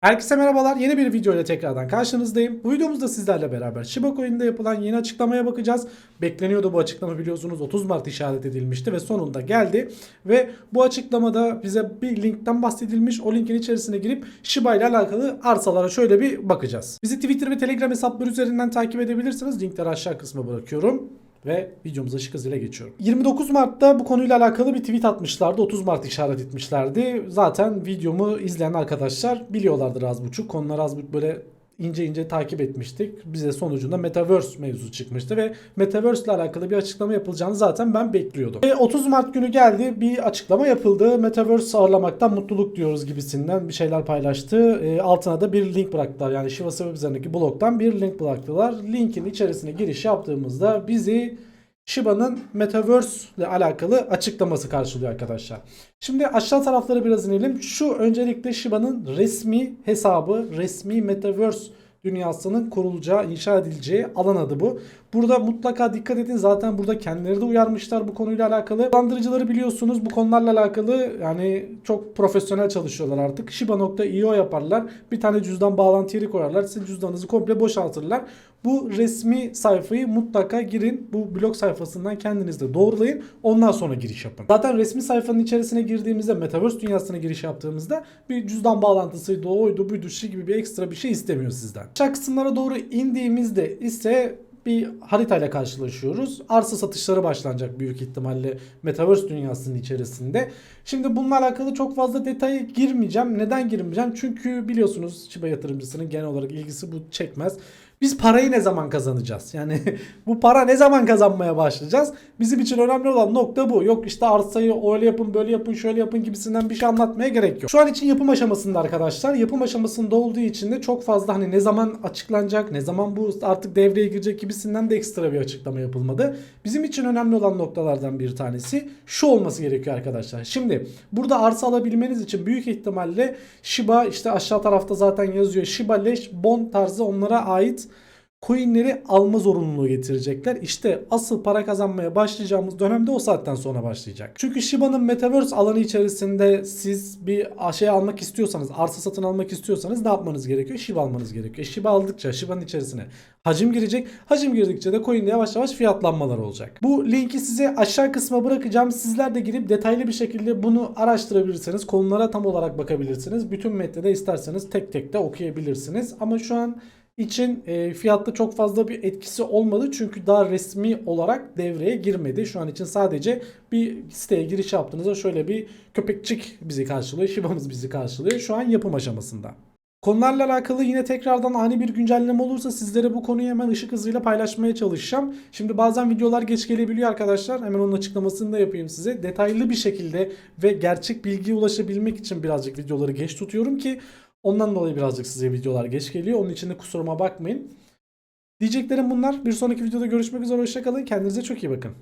Herkese merhabalar. Yeni bir video ile tekrardan karşınızdayım. Bu videomuzda sizlerle beraber Shiba Coin'de yapılan yeni açıklamaya bakacağız. Bekleniyordu bu açıklama biliyorsunuz 30 Mart işaret edilmişti ve sonunda geldi. Ve bu açıklamada bize bir linkten bahsedilmiş. O linkin içerisine girip Shiba ile alakalı arsalara şöyle bir bakacağız. Bizi Twitter ve Telegram hesapları üzerinden takip edebilirsiniz. Linkleri aşağı kısma bırakıyorum. Ve videomuza ışık hızıyla geçiyorum. 29 Mart'ta bu konuyla alakalı bir tweet atmışlardı. 30 Mart işaret etmişlerdi. Zaten videomu izleyen arkadaşlar biliyorlardır az buçuk. Konuları az buçuk böyle ince ince takip etmiştik. Bize sonucunda Metaverse mevzusu çıkmıştı ve Metaverse ile alakalı bir açıklama yapılacağını zaten ben bekliyordum. Ve 30 Mart günü geldi bir açıklama yapıldı. Metaverse ağırlamaktan mutluluk diyoruz gibisinden bir şeyler paylaştı. E, altına da bir link bıraktılar. Yani Shiba Web üzerindeki blogdan bir link bıraktılar. Linkin içerisine giriş yaptığımızda bizi Shiba'nın Metaverse ile alakalı açıklaması karşılıyor arkadaşlar. Şimdi aşağı taraflara biraz inelim. Şu öncelikle Shiba'nın resmi hesabı, resmi Metaverse dünyasının kurulacağı, inşa edileceği alan adı bu. Burada mutlaka dikkat edin. Zaten burada kendileri de uyarmışlar bu konuyla alakalı. Dolandırıcıları biliyorsunuz bu konularla alakalı yani çok profesyonel çalışıyorlar artık. Shiba.io yaparlar. Bir tane cüzdan bağlantı yeri koyarlar. Sizin cüzdanınızı komple boşaltırlar. Bu resmi sayfayı mutlaka girin. Bu blog sayfasından kendiniz de doğrulayın. Ondan sonra giriş yapın. Zaten resmi sayfanın içerisine girdiğimizde Metaverse dünyasına giriş yaptığımızda bir cüzdan bağlantısıydı, oydu, buydu, şu gibi bir ekstra bir şey istemiyor sizden. Aşağı kısımlara doğru indiğimizde ise bir haritayla karşılaşıyoruz. Arsa satışları başlanacak büyük ihtimalle Metaverse dünyasının içerisinde. Şimdi bununla alakalı çok fazla detaya girmeyeceğim. Neden girmeyeceğim? Çünkü biliyorsunuz Shiba yatırımcısının genel olarak ilgisi bu çekmez. Biz parayı ne zaman kazanacağız? Yani bu para ne zaman kazanmaya başlayacağız? Bizim için önemli olan nokta bu. Yok işte arsayı öyle yapın böyle yapın şöyle yapın gibisinden bir şey anlatmaya gerek yok. Şu an için yapım aşamasında arkadaşlar. Yapım aşamasında olduğu için de çok fazla hani ne zaman açıklanacak, ne zaman bu artık devreye girecek gibisinden de ekstra bir açıklama yapılmadı. Bizim için önemli olan noktalardan bir tanesi şu olması gerekiyor arkadaşlar. Şimdi burada arsa alabilmeniz için büyük ihtimalle Shiba işte aşağı tarafta zaten yazıyor. Shiba Leş Bon tarzı onlara ait coinleri alma zorunluluğu getirecekler. İşte asıl para kazanmaya başlayacağımız dönemde o saatten sonra başlayacak. Çünkü Shiba'nın Metaverse alanı içerisinde siz bir şey almak istiyorsanız, arsa satın almak istiyorsanız ne yapmanız gerekiyor? Shiba almanız gerekiyor. Shiba aldıkça Shiba'nın içerisine hacim girecek. Hacim girdikçe de coin'de yavaş yavaş fiyatlanmalar olacak. Bu linki size aşağı kısma bırakacağım. Sizler de girip detaylı bir şekilde bunu araştırabilirsiniz. Konulara tam olarak bakabilirsiniz. Bütün metni de isterseniz tek tek de okuyabilirsiniz. Ama şu an için e, fiyatta çok fazla bir etkisi olmadı. Çünkü daha resmi olarak devreye girmedi. Şu an için sadece bir siteye giriş yaptığınızda şöyle bir köpekçik bizi karşılıyor. Şibamız bizi karşılıyor. Şu an yapım aşamasında. Konularla alakalı yine tekrardan ani bir güncelleme olursa sizlere bu konuyu hemen ışık hızıyla paylaşmaya çalışacağım. Şimdi bazen videolar geç gelebiliyor arkadaşlar. Hemen onun açıklamasını da yapayım size. Detaylı bir şekilde ve gerçek bilgiye ulaşabilmek için birazcık videoları geç tutuyorum ki Ondan dolayı birazcık size videolar geç geliyor. Onun için de kusuruma bakmayın. Diyeceklerim bunlar. Bir sonraki videoda görüşmek üzere. Hoşçakalın. Kendinize çok iyi bakın.